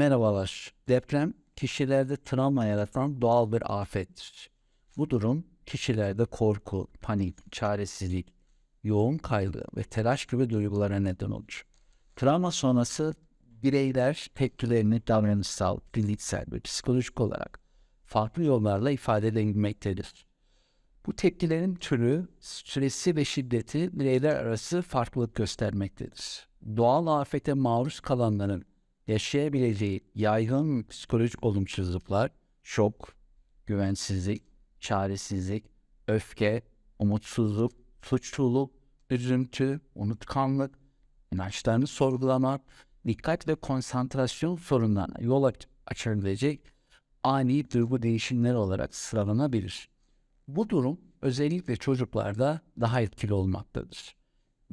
Merhabalar. Deprem kişilerde travma yaratan doğal bir afettir. Bu durum kişilerde korku, panik, çaresizlik, yoğun kaygı ve telaş gibi duygulara neden olur. Travma sonrası bireyler tepkilerini davranışsal, fiziksel ve psikolojik olarak farklı yollarla ifade edebilmektedir. Bu tepkilerin türü, süresi ve şiddeti bireyler arası farklılık göstermektedir. Doğal afete maruz kalanların yaşayabileceği yaygın psikolojik olumsuzluklar, şok, güvensizlik, çaresizlik, öfke, umutsuzluk, suçluluk, üzüntü, unutkanlık, inançlarını sorgulamak, dikkat ve konsantrasyon sorunlarına yol aç- açabilecek ani duygu değişimleri olarak sıralanabilir. Bu durum özellikle çocuklarda daha etkili olmaktadır.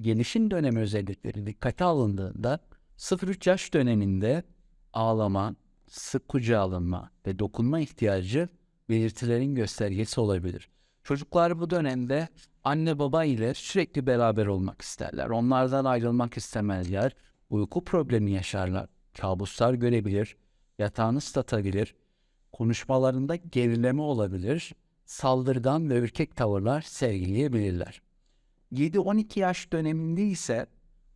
Gelişim dönemi özellikleri dikkate alındığında 0-3 yaş döneminde ağlama, sık kucağa alınma ve dokunma ihtiyacı belirtilerin göstergesi olabilir. Çocuklar bu dönemde anne baba ile sürekli beraber olmak isterler. Onlardan ayrılmak istemezler. Uyku problemi yaşarlar. Kabuslar görebilir. Yatağını ıslatabilir. Konuşmalarında gerileme olabilir. Saldırgan ve ürkek tavırlar sergileyebilirler. 7-12 yaş döneminde ise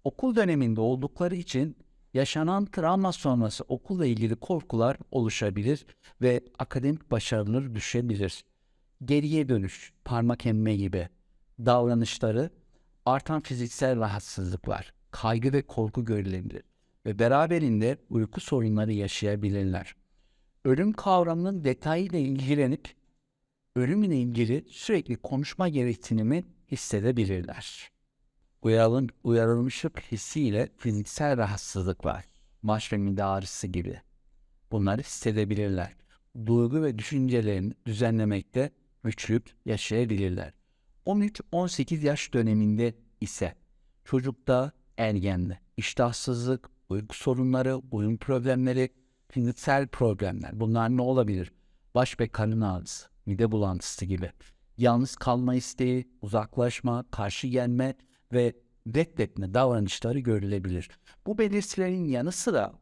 okul döneminde oldukları için yaşanan travma sonrası okulla ilgili korkular oluşabilir ve akademik başarıları düşebilir. Geriye dönüş, parmak emme gibi davranışları artan fiziksel rahatsızlıklar, kaygı ve korku görülebilir ve beraberinde uyku sorunları yaşayabilirler. Ölüm kavramının detayıyla ilgilenip ölümle ilgili sürekli konuşma gereksinimi hissedebilirler. Uyarılım, uyarılmışlık hissiyle fiziksel rahatsızlıklar, baş ve mide ağrısı gibi bunları hissedebilirler. Duygu ve düşüncelerini düzenlemekte güçlük yaşayabilirler. 13-18 yaş döneminde ise çocukta, ergende iştahsızlık, uyku sorunları, oyun problemleri, fiziksel problemler bunlar ne olabilir? Baş ve karın ağrısı, mide bulantısı gibi. Yalnız kalma isteği, uzaklaşma, karşı gelme ve reddetme davranışları görülebilir. Bu belirtilerin yanı sıra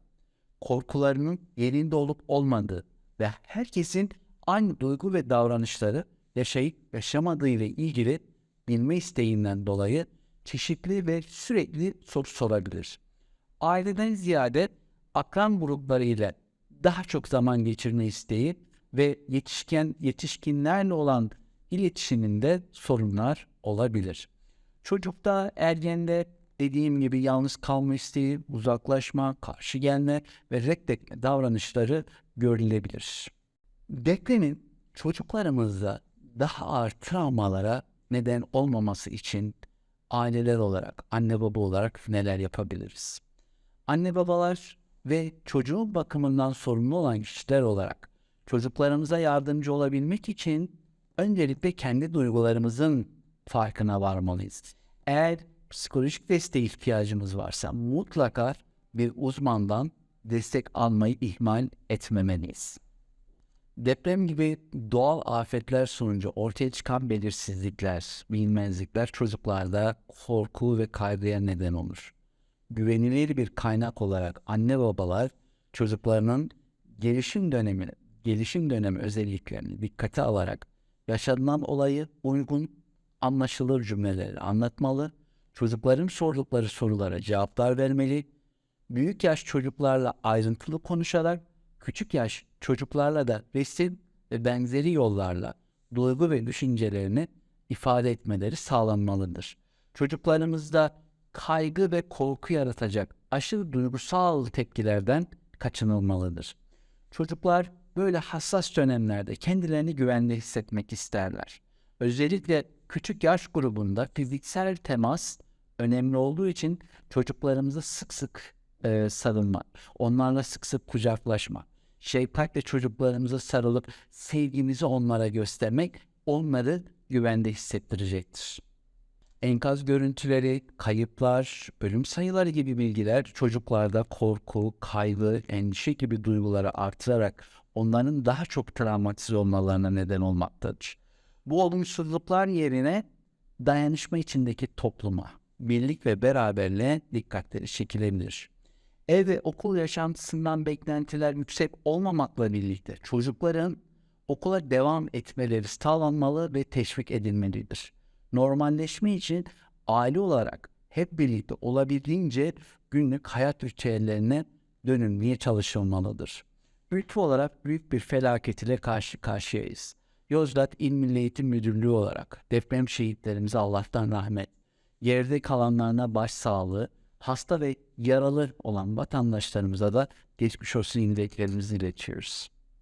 korkularının yerinde olup olmadığı ve herkesin aynı duygu ve davranışları yaşayıp yaşamadığı ile ilgili bilme isteğinden dolayı çeşitli ve sürekli soru sorabilir. Aileden ziyade akran grupları ile daha çok zaman geçirme isteği ve yetişken yetişkinlerle olan iletişiminde sorunlar olabilir. Çocukta, ergende dediğim gibi yalnız kalma isteği, uzaklaşma, karşı gelme ve reddetme davranışları görülebilir. Depremin çocuklarımızda daha ağır travmalara neden olmaması için aileler olarak, anne baba olarak neler yapabiliriz? Anne babalar ve çocuğun bakımından sorumlu olan kişiler olarak çocuklarımıza yardımcı olabilmek için öncelikle kendi duygularımızın farkına varmalıyız. Eğer psikolojik desteğe ihtiyacımız varsa mutlaka bir uzmandan destek almayı ihmal etmemeliyiz. Deprem gibi doğal afetler sonucu ortaya çıkan belirsizlikler, bilmezlikler çocuklarda korku ve kaygıya neden olur. Güvenilir bir kaynak olarak anne babalar çocuklarının gelişim dönemini, gelişim dönemi özelliklerini dikkate alarak yaşanılan olayı uygun, anlaşılır cümleleri anlatmalı, çocukların sordukları sorulara cevaplar vermeli, büyük yaş çocuklarla ayrıntılı konuşarak küçük yaş çocuklarla da resim ve benzeri yollarla duygu ve düşüncelerini ifade etmeleri sağlanmalıdır. Çocuklarımızda kaygı ve korku yaratacak aşırı duygusal tepkilerden kaçınılmalıdır. Çocuklar böyle hassas dönemlerde kendilerini güvende hissetmek isterler. Özellikle küçük yaş grubunda fiziksel temas önemli olduğu için çocuklarımıza sık sık e, sarılmak, onlarla sık sık kucaklaşmak, şefkatle çocuklarımıza sarılıp sevgimizi onlara göstermek onları güvende hissettirecektir. Enkaz görüntüleri, kayıplar, ölüm sayıları gibi bilgiler çocuklarda korku, kaygı, endişe gibi duyguları artırarak onların daha çok travmatize olmalarına neden olmaktadır. Bu olumsuzluklar yerine dayanışma içindeki topluma, birlik ve beraberliğe dikkatleri çekilebilir. Ev ve okul yaşantısından beklentiler yüksek olmamakla birlikte çocukların okula devam etmeleri sağlanmalı ve teşvik edilmelidir. Normalleşme için aile olarak hep birlikte olabildiğince günlük hayat ritüellerine dönülmeye çalışılmalıdır. Ülke olarak büyük bir felaket ile karşı karşıyayız. Yozgat İl Milli Eğitim Müdürlüğü olarak deprem şehitlerimize Allah'tan rahmet, yerde kalanlarına başsağlığı, hasta ve yaralı olan vatandaşlarımıza da geçmiş olsun dileklerimizi iletiyoruz.